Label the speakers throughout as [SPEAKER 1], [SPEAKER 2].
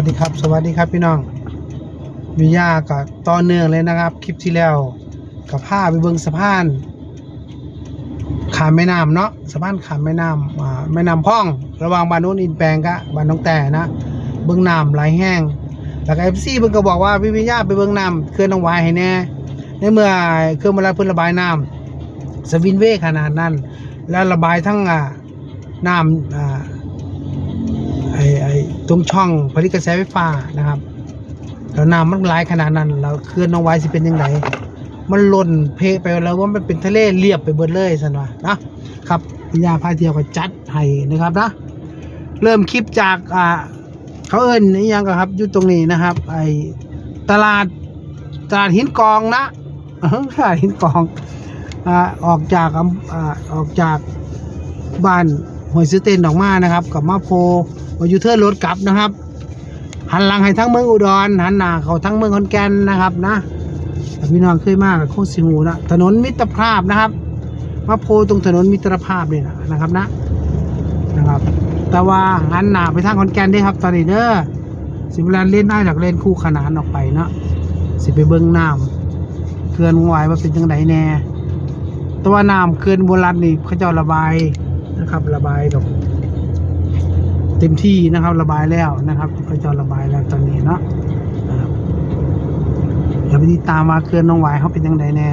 [SPEAKER 1] วัสดีครับ สวัสดีครับพี่น้องวิยากับต่อเนื่องเลยนะครับ คลิปที่แล้วกับผ้าไปเบิงสะพานขามแม่น้ำเนาะสะพานขามแม่น้ำอ่าแม่น้ำพ่อง ระหว่างบ้านโน้นอินแปลงกะบ้านน้องแต่นะ เบิงน้ำไหลแห้ง แล้วก็เอฟซีเพิ่นก็บอกว่าพี่วิยาไปเบิงน้ำเขื่อนน้องวายให้แน่ในเมื่อเครื่องมารับเพิ่นระบายน้ำสวินเวขนาดนั้น แล้วระบายทั้งน้ำอ่า ตรงช่องผลิตกระแสไฟฟ้านะครับแล้วน้ำมันไหลขนาดนั้นแล้วเคลื่อนน้องไว้สิเป็นยังไงมันหล่นเพไปแล้วว่ามันเป็นทะเลเรียบไปเบิดเลยสันว่านะครับพิญญาพาเที่ยวก็จัดให้นะครับนะเริ่มคลิปจากอ่าเขาเอิ้นนี่ยังก็ครับอยู่ตรงนี้นะครับ ไอ้ตลาดตลาดหินกองนะตลาดหินกองอ่าออกจากอ่าออกจากบ้านหวยซื้อเต้นดอกมานะครับ กับมาโพ มายูเทอร์รถกลับนะครับ หันหลังให้ทั้งเมืองอุดรหันหน้าเขาทั้งเมืองขอนแก่นนะครับนะพี่น้องเคยมากโคตรสิงูนะถนนมิตรภาพนะครับมาโพตรงถนนมิตรภาพนี่นะนะครับนะนะครับแต่ว่าหันหน้าไปทางขอนแก่นเด้ครับตอนนี้เด้อสิบเวลาเล่นได้จากเล่นคู่ขนานออกไปเนาะสิไปเบิ้งน้ำเขื่อนวายว่าเป็นจังไดแน่ตัวน้ำเขื่อนโบราณนี่เขาเจ้าระบายนะครับ ระบายแบบ เต็มที่นะครับระบายแล้วนะครับเขาเจ้าระบายแล้วตอนนี้เนาะรับเดี๋ยวไปติดตามมาเขื่อนน้องวายเขาเป็นยังไงแน่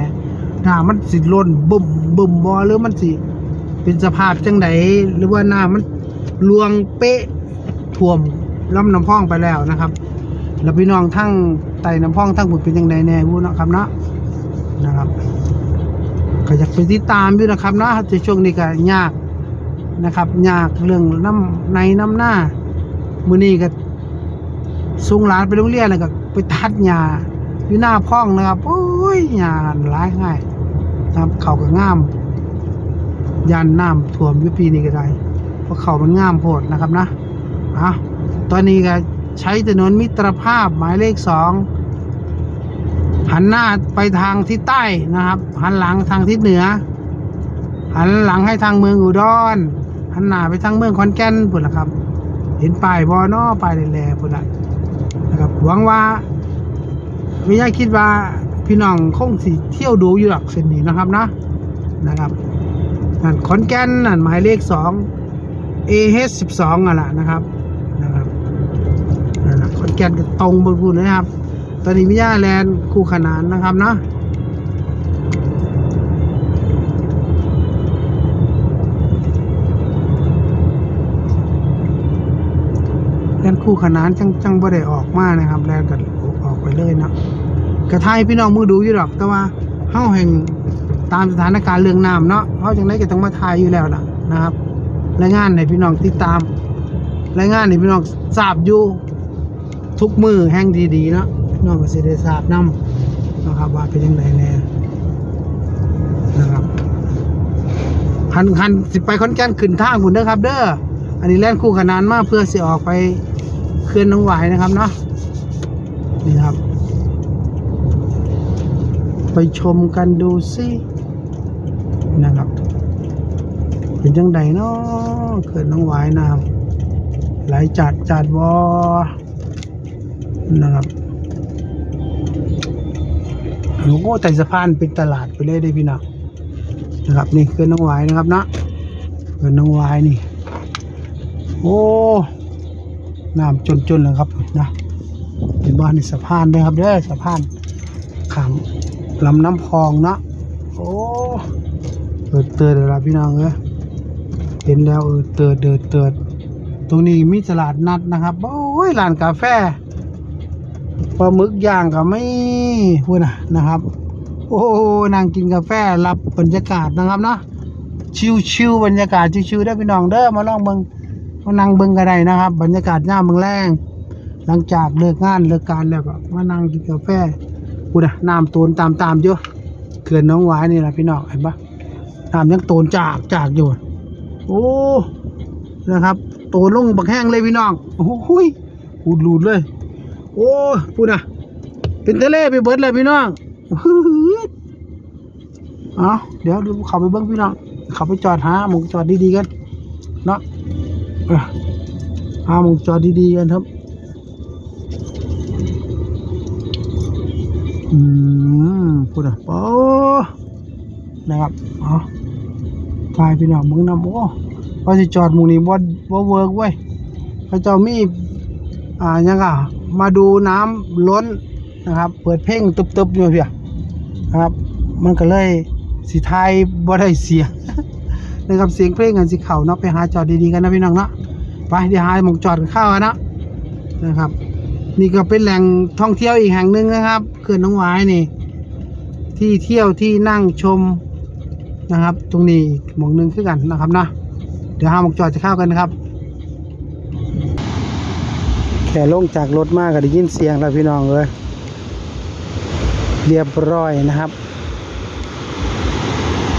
[SPEAKER 1] น้ำมันสิล้นบุ่มบุ่มบอหรือมันสิเป็นสภาพจังไดหรือว่าน้ำมันลวงเป๊ะท่วมลำน้ำพองไปแล้วนะครับ แล้วพี่น้องทั้งไต่น้ำพองทั้งบุญเป็นยังไงแน่พูดเนาะครับเนาะนะครับก็อยากไปติดตามอยู่นะครับเนาะแต่ช่วงนี้ก็ยาก นะครับยากเรื่องน้ำในน้ำหน้ามือนี้ก็ส่งหลานไปโรงเรียนแล้วก็ไปตัดหญ้าอยู่หน้าพ้องนะครับโอ้ยหญ้าหลายง่ายนะครับเขาก็ง่ามยันน้ำท่วมอยู่ปีนี้ก็ได้เพราะเขามันง่ามโพดนะครับนะอะตอนนี้ก็ใช้ถนนมิตรภาพหมายเลขสองหันหน้าไปทางทิศใต้นะครับ หันหลังทางทิศเหนือ หันหลังให้ทางเมืองอุดร หันหน้าไปทางเมืองขอนแก่นพุ่นละครับ เห็นป้ายบอนอป้ายแหล่ๆพุ่นละนะครับหวังว่าไม่ยาคิดว่าพี่น้องคงสิเที่ยวดูอยู่หลักเส้นนี้นะครับนะนะครับนั่นขอนแก่นนั่นหมายเลขสอง AH สิบสองอะล่ะนะครับนะครับนั่นขอนแก่นก็ตรงบนพูนเลยนะครับ ตอนนี้มิยาแลนคู่ขนานนะครับเนาะ ลนด์คู่ขนานจังจังบ่ได้ออกมานะครับแลนด์ก็ออกไปเลยเนาะกระทายพี่น้องมือดูอยู่หรอก แต่ว่าเฮาแห่งตามสถานการณ์เรื่องน้ำเนาะเฮาจังไดก็ต้องมาทายอยู่แล้วล่ะนะครับรายงานให้พี่น้องติดตามรายงานให้พี่น้องทราบอยู่ทุกมือแห่งดีๆเนาะพี่น้องก็สิได้ทราบนํนะครับว่าเป็นยังไงแน่นะครับคันคันสิไปขอนแก่นขึ้นทางคุณเด้อครับ เด้อ นนี้แล่นคู่ขนานมากเพื่อเสิออกไปเคลื่อนน้องหวายนะครับเนาะนี่ครับ ไปชมกันดูสินะครับเป็นจังใดเนาะเขื่อนน้องหวายน้ำไหลจัดจัดวอนะครับโอ้โหแต่สะพานเป็นตลาดไปเลยได้พี่น้องนะครับนี่คือน้องวายนะครับนะคือน้องวายนี่ โอ้น้ำจนๆเลยครับนะเป็นบ้านในสะพานด้วยครับเด้อสะพานขามลำน้ำพองนะโอ้เติดเติดเลยละพี่น้องเอ้ยเห็นแล้วเออเติดเติดเติดตรงนี้มีตลาดนัดนะครับโอ้ยร้านกาแฟปลาหมึกย่างก็ไม่พูดนะนะครับ โอ้นั่งกินกาแฟรับบรรยากาศนะครับเนาะชิวๆบรรยากาศชิวๆได้อพี่น้องเด้อมาลองเบิง มานั่งเบิงก็ได้นะครับ บรรยากาศย่าเมืองแรงหลังจากเลิกงานเลิกการแล้วก็มานั่งกินกาแฟพูดนะน้ำตูนตามๆอยู่เขื่อนน้องหวายนี่แหละพี่น้องเห็นปะน้ำยังตูนจากจากอยู่ โอ้นะครับตูนลงบักแห้งเลยพี่น้องโอ้โหยอูดหลุดเลย โอ้พูดนะเป็นทะเลไปเบิดเลยพี่น้องฮืดเอาเดี๋ยวดูเขาไปเบิ้งพี่น้องเขาไปจอดหาหมองจอดดีๆกันเนาะ หาวงจอดดีๆกันครับ อืมพูดอะโอ้นะครับอ๋อทายพี่น้องมึงนำโอ้ว่าจะจอดมุงนี้บ่าว่เวิร์กเว้ยพระเจ้ามี อ่ายังอะมาดูน้ำล้นนะครับ เปิดเพลงตึบๆอยู่เพียนะครับ มันก็เลยสีไทยบ่ได้เสียนะครับเสียงเพลงกันสีเข่านาะไปหาจอดดีๆกันนะพี่น้องเนาะ ไปเดี๋ยวหาหมองจอดกันเข้ากันนะนะครับ นี่ก็เป็นแหล่งท่องเที่ยวอีกแห่งหนึ่งนะครับเขื่อนน้องหวายนี่ ที่เที่ยวที่นั่งชมนะครับ ตรงนี้หมองหนึ่งคือกันนะครับนะเดี๋ยวหาหมองจอดจะเข้ากันนะครับแค่ลงจากรถมากก็ได้ยินเสียงแล้วพี่น้องเลยเรียบร้อยนะครับ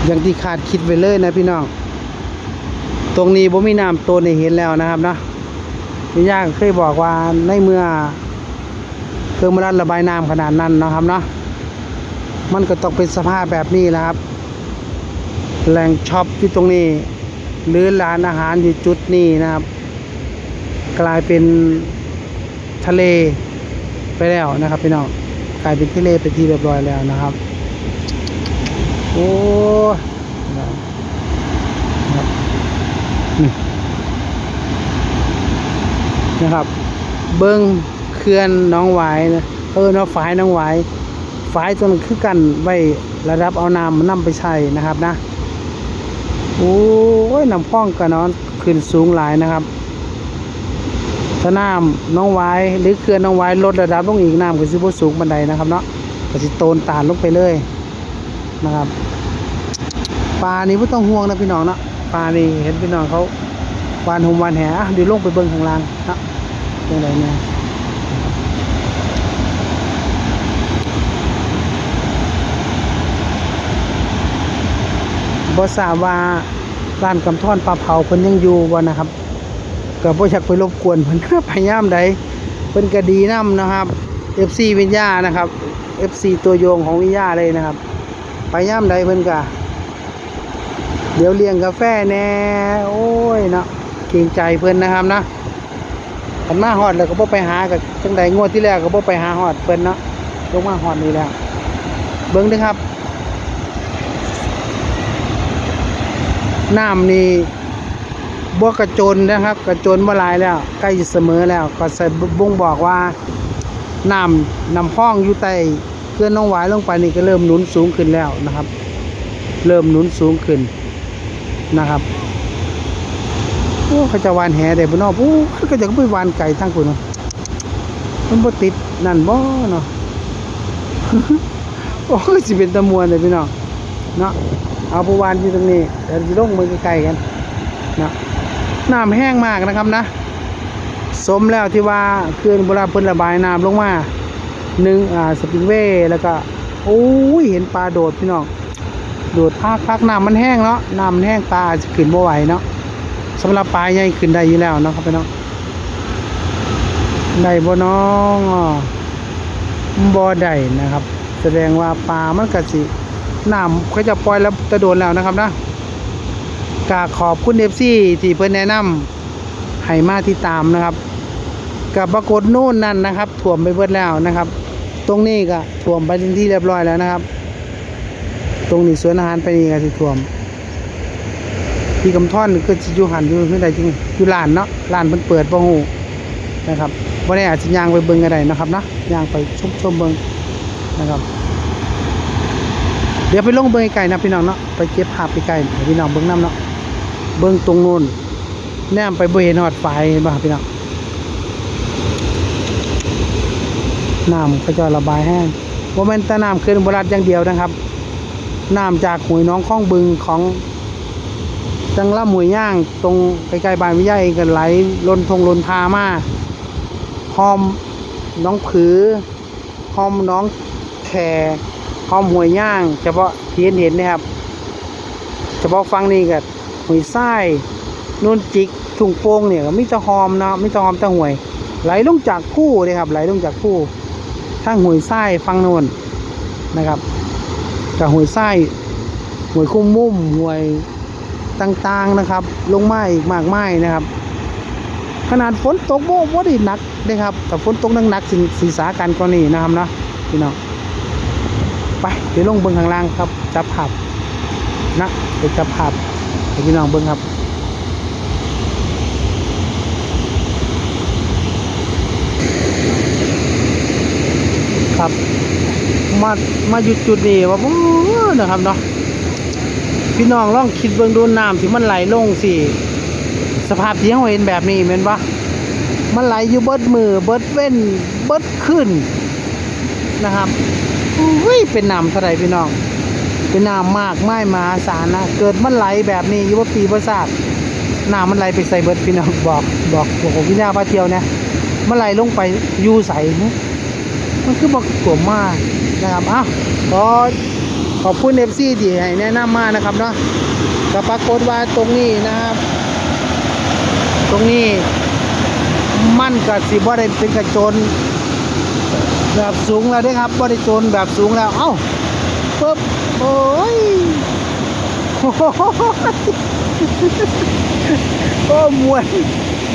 [SPEAKER 1] อย่างที่คาดคิดไว้เลยนะพี่น้อง ตรงนี้บ่มีน้ำตัวในเห็นแล้วนะครับนะพี่ย่ากเคยบอกว่าในเมื่อเครื่องมันระบายน้ำขนาดนั้นนะครับเนาะมันก็ต้องเป็นสภาพแบบนี้แหละครับ แหล่งช็อปที่ตรงนี้ หรือร้านอาหารอยู่จุดนี้นะครับ กลายเป็นทะเลไปแล้วนะครับพี่น้องกลายเป็นทะเลไปที่เรียบร้อยแล้วนะครับ โอ้ยนะครับนี่ นะครับ เบิ้งเขื่อนน้องหวายนะเออเนาะฝายน้องหวายฝายตัวนั้นคือกันไว้ระดับเอาน้ำมันนํไปใช้นะครับนะโอ้ยน้ำพ่องกันนอนขึ้นสูงหลายนะครับถ้าน้ำน้องไว้หรือเขื่อนน้องไว้ลดระดับลงอีกน้ำก็สิบสูงบันไดนะครับเนาะก็สิโตนตานลงไปเลยนะครับปลานี่ไม่ต้องห่วงนะพี่น้องเนาะปลานี่เห็นพี่น้องเขา วานหมวานแหอะเดี๋ยวลงไปเบิ่งข้างล่างนาะยังไงเนี่ยบ่ทราว่าร้านกำท่อนปลาเผาเพิ่นยังอยู่บ่นะครับก็บ่อยากไปรบกวนเพิ่นพยายามใดเพิ่นก็ดีนํนะครับ FC วิญญานะครับ FC ตัวโยงของวิญญาเลยนะครับพยายามใดเพิ่นก็เดี๋ยวเลี้ยงกาแฟแน่ โอ้ยเนาะ เกรงใจเพิ่อนนะครับนะคันมาฮอดแล้วก็บ่ไปหากับจังใดงวดที่แล้วก็บ่ไปหาฮอดเพิ่อนเนาะลงมาฮอดนี่แล้ว เบิ่งด้อครับน้ำนี่บ่กระโจนนะครับ กระโจนบ่ลายแล้ว ใกล้จะเสมอแล้ว ก็ใส่บ่งบอกว่าน้ำน้ำพองอยู่ใต้เขื่อนน้องหวายลงไปนี่ก็เริ่มหนุนสูงขึ้นแล้วนะครับ เริ่มหนุนสูงขึ้นนะครับ เขาจะวานแหได้บ่เนาะโอ้เขาก็จะไปวานไก่ทั้งพุ่นเนาะมันบ่ติดนั่นบ่เนาะโอ้ยสิเป็นตะมวนเลยพี่น้องเนาะเอาผู้วานอยู่ตรงนี้เดี๋ยวสิลงมือใกลกันเนาะน้ำแห้งมากนะครับนะ สมแล้วที่ว่าเขื่อนโบราเพิ่นระบายน้ำลงมาหนึ่งอ่าสปริงเวย์แล้วก็โอ้ยเห็นปลาโดดพี่น้องโดดภาคภาคน้ำมันแห้งเนาะน้ำมันแห้งปลาจจะขึ้นบ่ไหวเนาะ สำหรับปลาใหญ่ขึ้นได้อยู่แล้วเนาะครับพี่น้องได้บ่น้องอ้อบ่ได้นะครับ แสดงว่าปลามันก็สิน้ำเขาจะปล่อยแล้วจะโดนแล้วนะครับนะกาขอบคุณเอฟซีที่เพิ่นแนะนำให้มาที่ตามนะครับ กับปรากฏนู่นนั่นนะครับถ่วมไปเบิดแล้วนะครับ ตรงนี้ก็ถ่วมไปที่เรียบร้อยแล้วนะครับ ตรงนี้สวนอาหารไปนี่ก็สิถ่วม ที่กำท่อนก็สิอยู่หันอยู่ไม่ได้จริงอยู่ร้านเนาะร้านเพิ่นเปิดบ่ฮู้นะครับบ่ได้อาจสิย่างไปเบิ่งก็ได้นะครับเนาะย่างไปชมชมเบิ่งนะครับ เดี๋ยวไปลงเบิ่งไกลๆนะพี่น้องเนาะไปเก็บภาพไกลๆพี่น้องเบิ่งน้ำเนาะเบิ่งตรงนู้นแนมไปบ่เห็นหอดไฟบ่ครับพี่น้องน้ำเขาจะระบายแห้งบ่แม่นแต่น้ำขึ้นบรัดอย่างเดียวนะครับน้ำจากห้วยน้องคลองบึงของ จังลำห้วยย่างตรงใกล้ๆบ้านวิทยาเองก็ไหลลนทงลนทามาหอมน้องผือหอมน้องแขหอมหวยย่าง เฉพาะที่เห็นเห็นนะครับ เฉพาะฟังนี่ก็หวยไส้นุ่นจิกถุงโป่งเนี่ยมิตรหอมนะมิตรหอมตะหวย ไหลลงจากผู้เลยครับ ไหลลงจากผู้ทั้งหวยไส้ฟังโน่นนะครับกับหวยไส้หวยคุ้มมุ่มหวย ต่างๆนะครับ ลงไมาอีกมากมายนะครับ ขนาดฝนตกโบ่บ่ได้หนักนะครับแต่ฝนตกหนักๆสิศีสากันกว่านี้นะครับเนาะพี่น้องไปไปลงเบิ้งข้างล่างครับจับภาพนะไปจับภาพให้พี่น้องเบิ้งครับครับมามาอยู่จุดนี้ว่าปูนะครับเนาะ พี่น้องลองคิดเบิ่งดูน้ำที่มันไหลลงสิสภาพที่เราเห็นแบบนี้แม่นปะมันไหลอยู่เบิดมือเบิดเว้นเบิดขึ้นนะครับอุ้ยเป็นน้ำเท่าไรพี่น้อง เป็นน้ำมากไม้มาศาลนะเกิดมันไหลแบบนี้อยู่ว่าปีประสาทน้ำมันไหลไปใส่เบิดพี่น้องบอกบอกบอกพี่ยาพาเที่ยวเนะมันไหลลงไปยูใสมันคือบอกกลัวมากนะครับอ้าวขอ ขอบคุณเอฟซีที่ให้แนะนำมานะครับเนาะก็ปรากฏว่าตรงนี้นะครับ ตรงนี้มันกับสิบ่ได้เป็นกระโจน แบบสูงแล้วด้ครับบ่ได้โจนแบบสูงแล้ว เอ้าปึ๊บโอ้ยโอ้โหโอ้มวน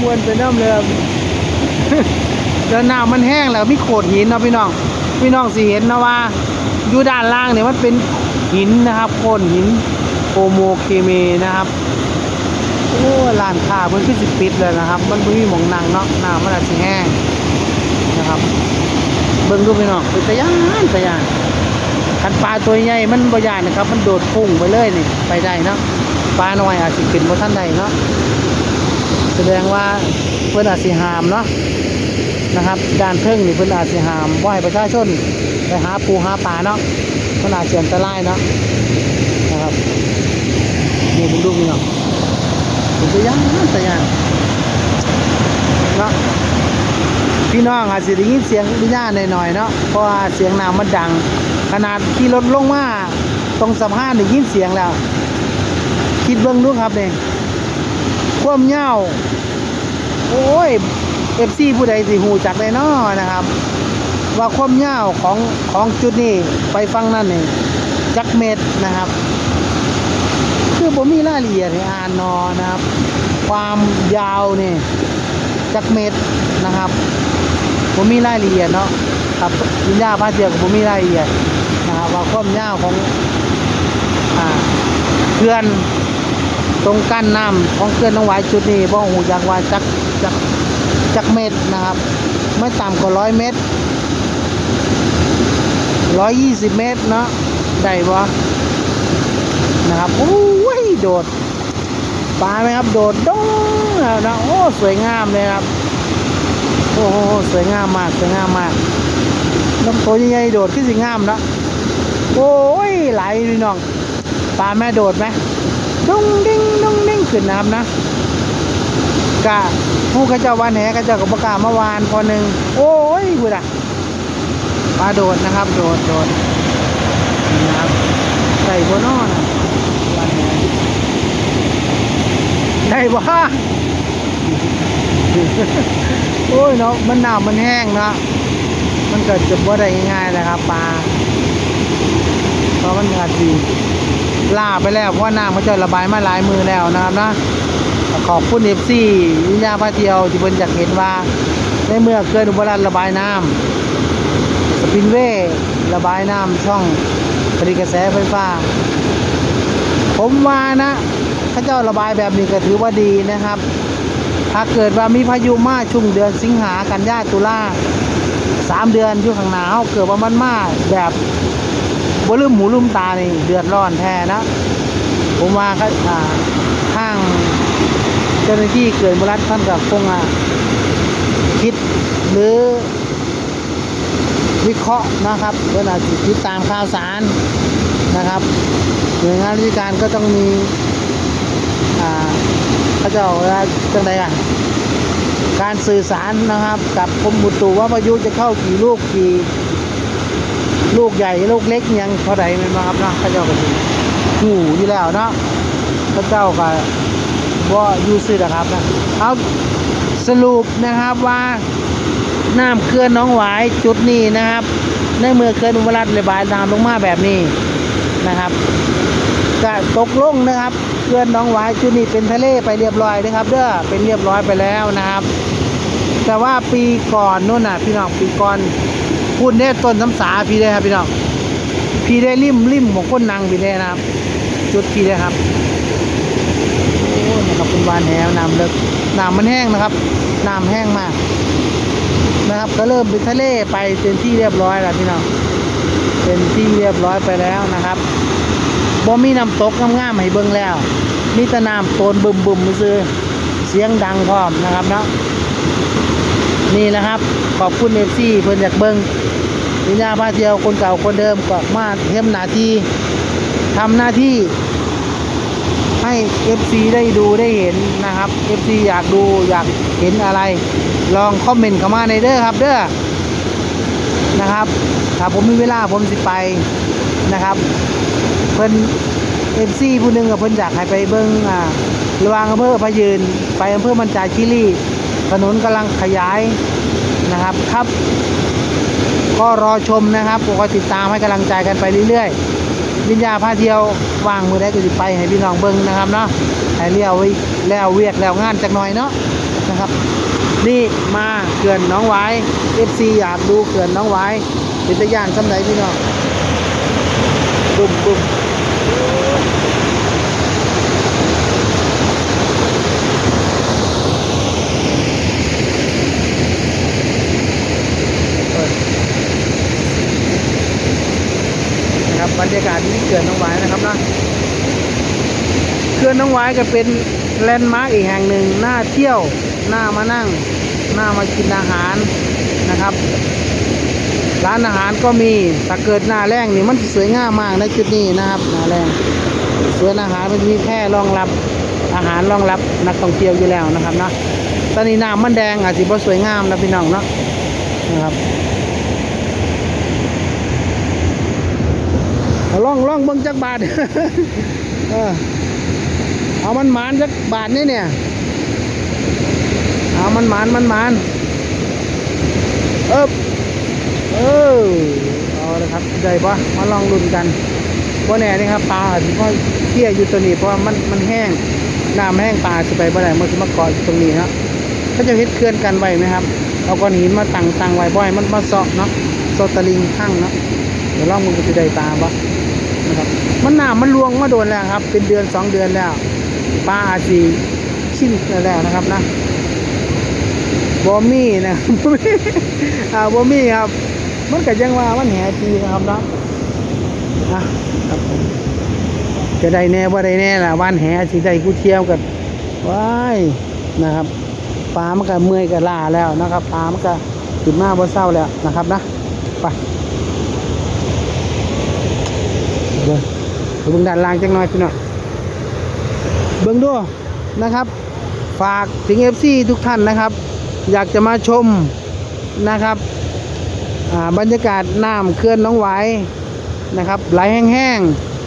[SPEAKER 1] มวนไปน้ำเลยครับแล้วน้ำมันแห้งแล้วมีโขดหินเนาะพี่น้อง พี่น้องสิเห็นนะว่า อยู่ด้านล่างเนี่ยมันเป็นหินนะครับโขดหินโอโมเคเมนะครับโอ้ร้านค้าเพิ่นคือสิปิดเลยนะครับ มันบ่มีหมองนังเนาะน้ำมันอาจสิแห้งนะครับ เบิ่งดูพี่น้องเป็นตะยานตะยานคันปลาตัวใหญ่มันบ่ยานนะครับ มันโดดพุ่งไปเลยนี่ไปได้เนาะปลาหน้อยอาจสิเป็นบ่ทันได้เนาะแสดงว่าเพิ่นอาจสิห้ามเนาะนะครับ ด้านเทิงนี่เพิ่นอาจสิห้ามบ่ให้ประชาชน ไปหาปูหาปลาเนาะมันาจจะอันตรายเนาะนะครับนี่ผมดูพี่เน้องผมจะย่างจะย่างเนาะพี่น้องอาจจะได้ยินเสียงวิญญาณหน่อยๆเนาะเพราะว่าเสียงน้ำมันดัง ขนาดที่รถลงมาตรงสะพานได้ยินเสียงแล้ว คิดเบิ่งดูครับเนี่ยความยาโอ้ยเอฟซีผู้ใดสิหูจักได้น้อนะครับ ว่าความยาวของของจุดนี้ไปฟังนั่นนี่จักเม็ดนะครับ คือผมมีรายละเอียดให้อ่านนอนะครับ ความยาวนี่จักเม็ดนะครับผมมีรายละเอียดเนาะครับยินยาพาเจียกับผมมีรายละเอียดนะครับว่าความยาวของอ่าเขื่อนตรงกั้นน้ำของเขื่อนน้องหวายจุดนี้บ่หูจักว่าจักจักจักเม็ดนะครับ ไม่ต่ำกว่าร้อยเมตร ร้อยยี่สิบเมตรเนาะได้ปะนะครับโอ้ยโดดปลาไหมครับ โดดดงแล้วนะโอ้สวยงามเลยครับโอ้โหสวยงามมากสวยงามมากน้ำตัวใหญ่ๆโดดขึ้นสิงามเนาะโอ้ยไหลพี่น้องปลาแม่โดดไหมดุ้งดิ้งดุ้งดิ้งขึ้นน้ำนะกะผู้เขาเจ้าวันแหเขาเจ้ากับประกาศเมื่อวานพอหนึ่งโอ้ยกูด่ะ ปลาโดดนะครับ โดดโดดนะครับใส่บนนอนวันแหได้บ่โอ้ยเนาะมันหนาวมันแห้งเนาะมันเกิดจะบ่ได้ง่ายๆเลยครับปลาเพราะมันอาจดีล่าไปแล้วเพราะน้ำเขาจะระบายมาหลายมือแล้วนะครับนะขอบคุณเอฟซีวิญญาพาเที่ยวที่เพิ่นอยากเห็นว่าในเมื่อเกินอุบลรัตน์ระบายน้ำ สปินเว่ระบายน้ำช่องผลิตกระแสไฟฟ้า ผมว่านะถ้าเจ้าระบายแบบนี้ก็ถือว่าดีนะครับ ถ้าเกิดว่ามีพายุมาช่วงเดือนสิงหากันยาตุลาสามเดือนอยู่ข้างหนาวเกิดว่ามันมาแบบบลืมหูลืมตานี่เดือดร้อนแท้นะ ผมว่าก็อ่าทางเจ้าหน้าที่เกิดมรัฐท่านกับคงคิดหรือ วิเคราะห์นะครับเวลาติดตามข่าวสารนะครับหน่วยงานราชการก็ต้องมีอ่าเขาเจะว่าจังใดอะการสื่อสารนะครับ กับกรมบุตุว่าพายุจะเข้ากี่ลูกกี่ลูกใหญ่ลูกเล็กยังเท่าใดแมันบ่ครับนาะเขาเจ้าก็สิหูอยู่แล้วเนาะเขาเจ้าก็ว่าอยู่ซื่อนะครับนะเอาสรุปนะครับว่า น้ำเขื่อนน้องหวายจุดนี้นะครับ ในเมื่อเขื่อนอุบลรัตระบายน้ำลงมาแบบนี้นะครับก็ตกลงนะครับเขื่อนน้องหวายจุดนี้เป็นทะเลไปเรียบร้อยนะครับ เด้อเป็นเรียบร้อยไปแล้วนะครับ แต่ว่าปีก่อนนู่นน่ะ พี่น้องปีก่อนพูดเนี่ยต้นน้ำสาพี่เลยครับพี่น้องพี่ได้ริมริมของคนนางพี่ได้นะครับ จุดพี่ได้ครับโอ้นะครับเป็นวานแหวน้ำเลิกน้ำมันแห้งนะครับน้ำแห้งมาก นะครับ ก็เริ่มเป็นทะเลไปเป็นที่เรียบร้อยแล้วพี่น้องเป็นที่เรียบร้อยไปแล้วนะครับบ่มีน้ำตกง่ามๆให้เบิ่งแล้วมีแต่น้ำโตนบึมๆซื้อเสียงดังพร้อมนะครับเนาะนี่นะครับ ขอบคุณเอฟซีเพิ่นอยากเบิ่งวิญญาพาเที่ยวคนเก่าคนเดิมก็มาเทมหน้าที่ทำหน้าที่ ให้ FC ได้ดูได้เห็นนะครับ FC อยากดูอยากเห็นอะไร ลองคอมเมนต์เข้ามาในเด้อครับเด้อนะครับถ้าผมมีเวลาผมสิไปนะครับ เพิ่น FC ผู้หนึงกับเพิ่นอยากให้ไปเบิ่งอ่าระวางอำเภอพยืน ไปอำเภอมันจาคิรีถนนกำลังขยายนะครับครับ ก็รอชมนะครับก็ติดตามให้กำลังใจกันไปเรื่อยๆ วิญญาพาเที่ยววางมือได้ก็สิไปให้พี่น้องเบิ้งนะครับเนาะให้เลี้ยวไว้แล้วเวียกแล้วงานจักหน่อยเนาะนะครับ นี่มาเขื่อนน้องไวาย FC อยากดูเขื่อนน้องไว้เป็นตะย่างสำไหนพี่น้องบุ้มบุ้มนะครับบรรยากาศที่เขื่อนน้องหวายนะครับเนาะเขื่อนน้องห วายก็เป็นแลนด์มาร์กอีกแห่งหนึ่งน่าเที่ยวน่ามานั่งน่ามากินอาหารนะครับ ร้านอาหารก็มีถ้าเกิดหน้าแรงนี่มันสวยงามมากในจุดนี้นะครับหน้าแรงสวนอาหารมันมีแค่รองรับอาหารรองรับนักท่องเที่ยวอยู่แล้วนะครับนะตอนนี้น้ำมันแดงอาจจะสวยงามนะพี่น้องเนาะนะครับล่องล่องเบิ่งจักบาท เอามันหมานจักบาทนี่เนี่ยเอามันหมานมันหมานเอ๊บเออเอาละครับได้ปะมาลองลุ้นกันว่าแน่นี่ครับปลาอาจจะพ่อเที่ยอยู่ตัวนี้เพราะว่ามันมันแห้งน้ำแห้งปลาจะไปบ่ได้มันจะมาเกาะอยู่ตรงนี้เนาะเขาจะเฮ็ดเคลื่อนกันไว้ไหมครับเอาก้อนหินมาตั้งตั้งไว้บ่อยมันมาเซาะเนาะโซตะลิงข้างเนาะเดี๋ยวลองมึงจะได้ปลาปะนะครับมันน้ำมันลวงมาโดนแล้วครับ เป็นเดือนสองเดือนแล้ว ปลาอาจจะชินแล้วนะครับนะบอมมี่นะอ่าบอมมี่ครับ มันก็ยังว่ามันแหปีนะครับเนาะอะครับจะได้แน่ว่าได้แน่ล่ะวันแหสิได้กูเที่ยวกันว้ายนะครับปลามันก็เมื่อยก็ล่าแล้วนะครับปลามันก็ขึ้นมาบ่เศร้าแล้วนะครับนะไปเดี๋ยวเบิ่งด้านล่างจังหน่อยพี่น้อง เบิ่งดูนะครับ ฝากถึง FC ทุกท่านนะครับ อยากจะมาชมนะครับบรรยากาศน้ำเขื่อนน้องหวายนะครับ ไหลแห้ง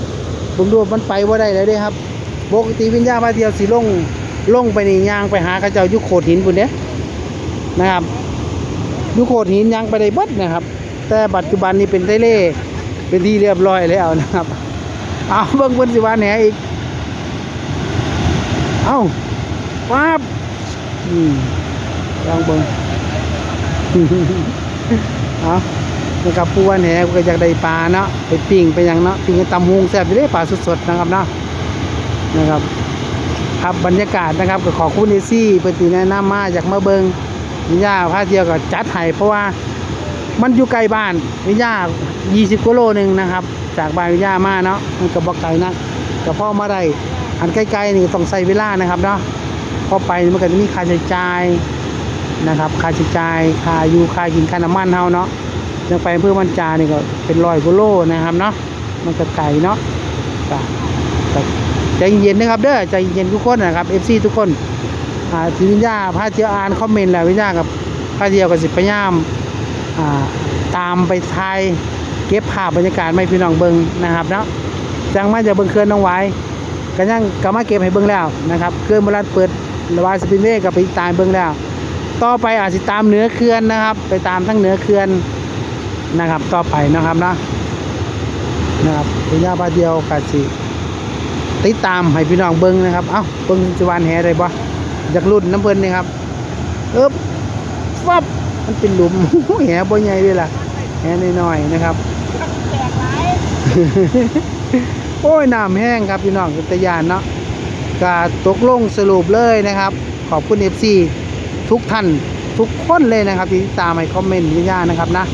[SPEAKER 1] ๆผมดูมันไปว่าได้เลยด้ครับปกติวิญญาณมาเที่ยวสีลงลงไปนี่ยางไปหาเขาเจ้าอยุคโขดหินปุ่นเนี้ยนะครับ ยุคโขดหินยางไปได้เบิดนะครับ แต่ปัจจุบันนี้เป็นไทเลเป็นที่เรียบร้อยแล้วนะครับ เอาเบิ่งบนสิวานแหอีก เอาป๊าบอืมลองเบิ่งเอานะครับผู้ว่าแหนก็อยากได้ปลาเนาะไปปิ้งไปหยังเนาะปิ้งกับตำฮุงแซ่บอยู่เด้ปลาสดๆนะครับเนาะนะครับ ครับบรรยากาศนะครับก็ขอบคุณเอซี่เปิดตีแนะนำมาอยากมาเบิงวิญญาพาเที่ยวก็จัดให้เพราะว่ามันอยู่ไกลบ้านวิญญา20กิโลหนึ่งนะครับ จากบ้านวิญญามาเนาะมันก็บ่ไกลนะก็พอมาได้ อันใกล้ๆนี่ต้องใช้เวลานะครับเนาะพอไปมันก็จะมีค่าใช้จ่ายนะครับ ค่าใช้จ่ายค่าอยู่ค่ากินค่าน้ำมันเฮาเนาะยังไปเพื่อมันจานี่ก็เป็นร้อยกิโลนะครับเนาะมันก็ไกลเนาะใจเย็นนะครับเด้อใจเย็นทุกคนนะครับ FC ทุกคนอ่าทีวิญญาพาเที่ยวอ่านคอมเมนต์แล้ววิญญากับพาเที่ยวกับสิพยายามอ่าตามไปถ่ายเก็บภาพบรรยากาศไม่พี่น้องเบิงนะครับเนาะจังมาจากเบิงเขื่อนน้องไว้ ก็ยังก็มาเก็บให้เบิ่งแล้วนะครับเขื่อนโบราณเปิดระบายสปินเวย์ก็ไปตามเบิ่งแล้ว ต่อไปอาจจะตามเหนือเขื่อนนะครับ ไปตามทั้งเหนือเขื่อนนะครับ ต่อไปนะครับนะนะครับคุณย่าพาเดียวกาสิติดตามให้พี่น้องเบิ้งนะครับ เอ้าเบิ้งจวานแหได้ปะจากรุ่นน้ำเพลินนี่ครับเอ๊บฟับมันเป็นหลุมแหบ่ใหญ่เลยล่ะแหน้อยๆนะครับ
[SPEAKER 2] แตกหลาย
[SPEAKER 1] โอ้ยน้ำแห้งครับพี่น้องอุทยานเนาะก็ตกลงสรุปเลยนะครับ ขอบคุณ FC ทุกท่านทุกคนเลยนะครับ ที่ติดตามให้คอมเมนต์วิญญาณนะครับนะ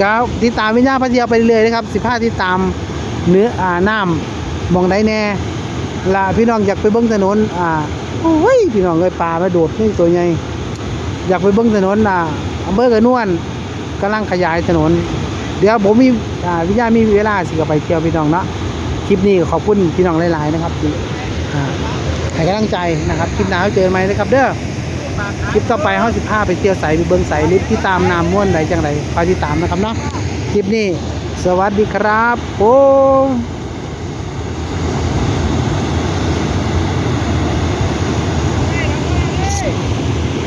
[SPEAKER 1] ก็ติดตามวิญญาณพัทยาไปเรื่อยนะครับ15ติดตามเนื้ออ่าน้ำมองได้แน่ละพี่น้องอยากไปเบิ้งถนนอ่าโอ้ยพี่น้องเลยปลามาโดดนี่ตัวใหญ่อยากไปเบิ้งถนนอ่าอำเภอกระนวนกำลังขยายถนน เดี๋ยวผมมีอ่าวิญญาณมีเวลาสิก็ไปเที่ยวพี่น้องเนาะ ลิปนี้ขอบคุณพี่น้องหลายๆนะครับให้กำลังใจนะครับคลิปหน้าเจอไหมนะครับ เด้อคลิปต่อไปห้าสิพาไปเที่ยวใสไปเบิ้งใสลิฟที่ตามน้ำม้วนไหนจังไรคอยติดตามนะครับเนาะคลิปนี้ สวัสดีครับผม